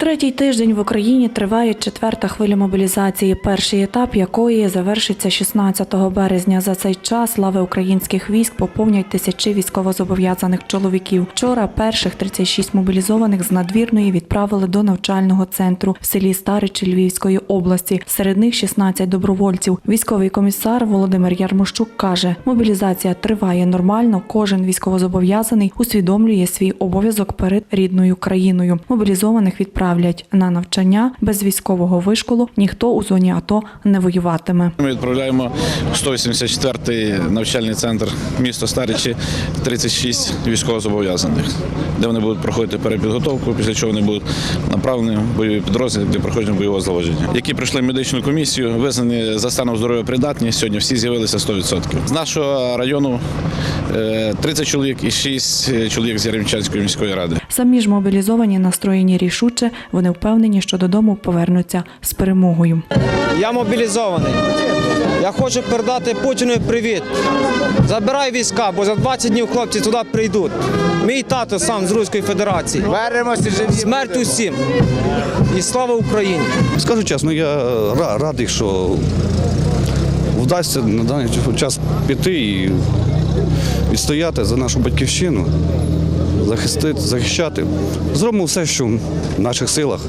Третій тиждень в Україні триває четверта хвиля мобілізації, перший етап якої завершиться 16 березня. За цей час лави українських військ поповнять тисячі військовозобов'язаних чоловіків. Вчора перших 36 мобілізованих з надвірної відправили до навчального центру в селі Старичі Львівської області. Серед них 16 добровольців. Військовий комісар Володимир Ярмощук каже: мобілізація триває нормально. Кожен військовозобов'язаний усвідомлює свій обов'язок перед рідною країною. Мобілізованих відправлять на навчання без військового вишколу. Ніхто у зоні АТО не воюватиме. Ми відправляємо в 184-й навчальний центр місто Старичі 36 військовозобов'язаних, де вони будуть проходити перепідготовку, після чого вони будуть направлені в бойові підрозділи для проходження бойового злагодження. Які пройшли медичну комісію, визнані за станом здоров'я придатні. Сьогодні всі з'явилися 100%. З нашого району е, 30 чоловік і 6 чоловік з Яремчанської міської ради. Самі ж мобілізовані настроєні рішуче. Вони впевнені, що додому повернуться з перемогою. Я мобілізований. Я хочу передати Путіну привіт. Забирай війська, бо за 20 днів хлопці туди прийдуть. Мій тато сам з Руської Федерації. Вернемося живі. Смерть усім. І слава Україні! Скажу чесно, я радий, що вдасться на даний час піти і відстояти за нашу батьківщину, захистити, захищати. Зробимо все, що в наших силах,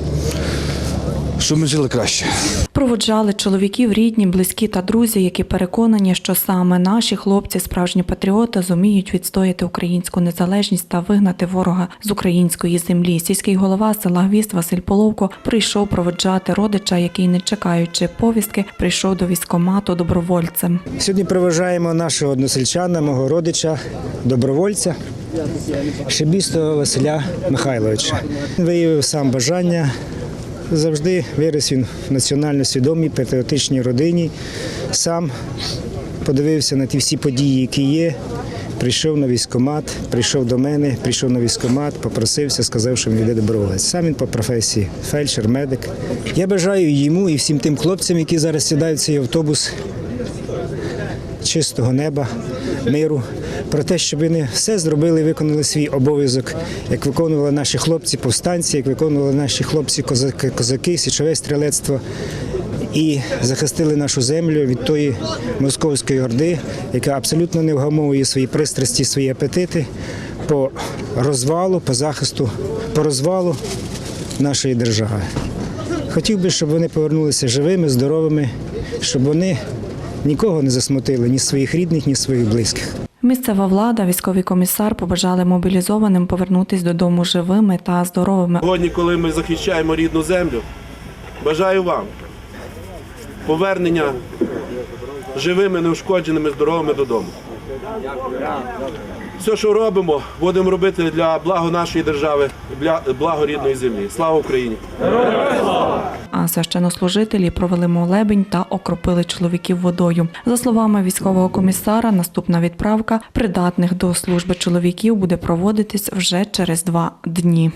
щоб ми жили краще. Проводжали чоловіків, рідні, близькі та друзі, які переконані, що саме наші хлопці, справжні патріоти, зуміють відстояти українську незалежність та вигнати ворога з української землі. Сільський голова села Гвіст Василь Половко прийшов проводжати родича, який, не чекаючи повістки, прийшов до військомату добровольцем. Сьогодні проважаємо нашого односельчана, мого родича, добровольця, Шебістого Василя Михайловича. Виявив сам бажання. Завжди виріс він в національно свідомій, патріотичній родині. Сам подивився на ті всі події, які є. Прийшов на військкомат, прийшов до мене, прийшов на військкомат, попросився, сказав, що він йде доброволець. Сам він по професії фельдшер, медик. Я бажаю йому і всім тим хлопцям, які зараз сідають цей автобус, чистого неба, миру, про те, щоб вони все зробили, виконали свій обов'язок, як виконували наші хлопці, повстанці, як виконували наші хлопці, козаки, січове стрілецтво. І захистили нашу землю від тої московської орди, яка абсолютно не вгамовує свої пристрасті, свої апетити по розвалу, по захисту, по розвалу нашої держави. Хотів би, щоб вони повернулися живими, здоровими, щоб вони нікого не засмутили, ні своїх рідних, ні своїх близьких. Місцева влада, військовий комісар побажали мобілізованим повернутись додому живими та здоровими. Сьогодні, коли ми захищаємо рідну землю, бажаю вам повернення живими, неушкодженими, здоровими додому. Все, що робимо, будемо робити для благо нашої держави, для благо рідної землі. Слава Україні! Священнослужителі провели молебень та окропили чоловіків водою. За словами військового комісара, наступна відправка придатних до служби чоловіків буде проводитись вже через два дні.